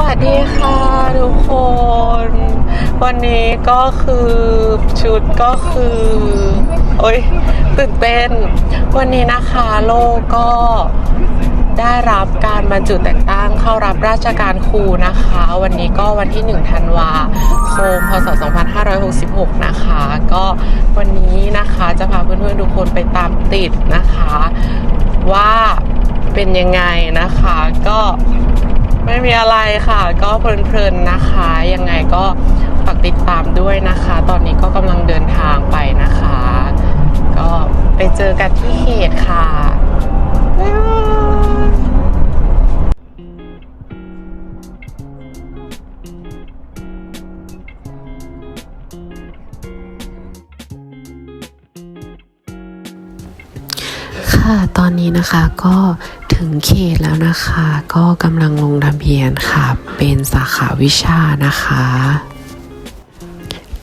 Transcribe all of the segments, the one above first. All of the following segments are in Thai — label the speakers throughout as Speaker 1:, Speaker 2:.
Speaker 1: วัสดีค่ะทุกคน วันนี้ก็คือชุดก็คือ โอ้ยตื่นเต้น วันนี้นะคะโลกก็ได้รับการบรรจุแต่งตั้งเข้ารับราชการครูนะคะ วันนี้ก็วันที่ 1 ธันวาคม พศ 2566 นะคะ ก็วันนี้นะคะจะพาเพื่อนๆทุกคนไปตามติดนะคะ ว่าเป็นยังไงนะคะก็ ไม่มีอะไรค่ะ ก็เพลินๆนะคะ ยังไงก็ฝากติดตามด้วยนะคะ ตอนนี้ก็กำลังเดินทางไปนะคะ ก็ไปเจอกันที่เขตค่ะ
Speaker 2: ค่ะ ตอนนี้นะคะก็ ถึงเขตแล้วนะคะ ก็กำลังลงทะเบียนค่ะ เป็นสาขาวิชานะคะ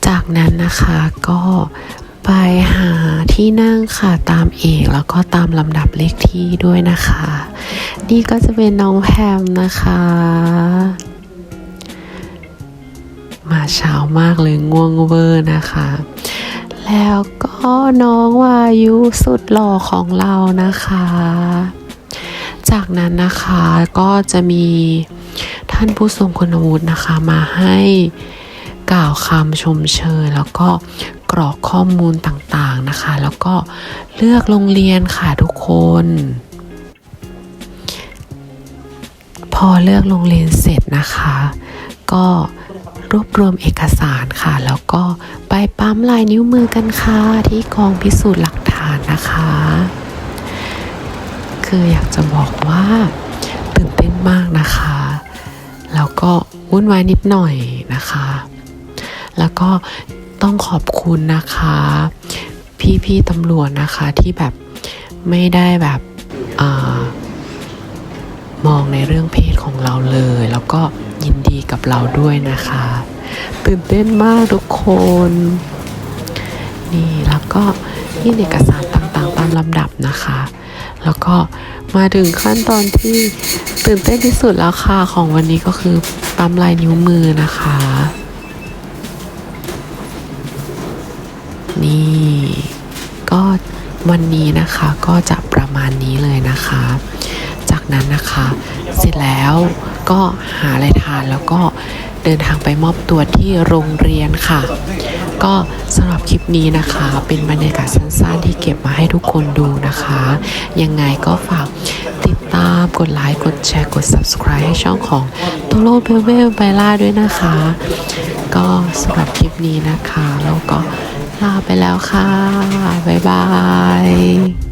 Speaker 2: จากนั้นนะคะก็ไปหาที่นั่งค่ะตามเอกแล้วก็ตามลำดับเลขที่ด้วยนะคะ นี่ก็จะเป็นน้องแพมนะคะ มาเช้ามากเลยง่วงเวอร์นะคะ แล้วก็น้องวายุสุดหล่อของเรานะคะ จากนั้นนะคะก็จะมีท่านผู้ทรงคุณวุฒินะคะมาให้กล่าวคำชมเชยแล้วก็กรอกข้อมูลต่างๆนะคะ แล้วก็เลือกโรงเรียนค่ะทุกคน พอเลือกโรงเรียนเสร็จนะคะ ก็รวบรวมเอกสารค่ะ แล้วก็ไปปั๊มลายนิ้วมือกันค่ะ ที่กองพิสูจน์หลักฐานนะคะ คืออยากจะบอกว่าตื่นเต้นมากนะคะ แล้วก็วุ่นวายนิดหน่อยนะคะ แล้วก็ต้องขอบคุณนะคะ พี่ๆตำรวจนะคะที่แบบไม่ได้แบบอมองในเรื่องเพศของเราเลย แล้วก็ยินดีกับเราด้วยนะคะ ตื่นเต้นมากทุกคน นี่แล้วก็ยื่นเอกสารต่างๆ ตามลำดับนะคะ แล้วก็มาถึงขั้นตอนที่ตื่นเต้นที่สุดแล้วค่ะของวันนี้ก็คือปั๊มลายนิ้วมือนะคะ นี่ก็วันนี้นะคะก็จะประมาณนี้เลยนะคะ จากนั้นนะคะ เสร็จแล้วก็หาอะไรทานแล้วก็ เดินทางไปมอบตัวที่โรงเรียนค่ะ ก็สำหรับคลิปนี้นะคะ เป็นบรรยากาศสั้นๆที่เก็บมาให้ทุกคนดูนะคะ ยังไงก็ฝากติดตามกดไลค์กดแชร์กด subscribe ให้ช่องของโตโลเบลเบลไบล่าด้วยนะคะ ก็สำหรับคลิปนี้นะคะ แล้วก็ลาไปแล้วค่ะ บ๊ายบาย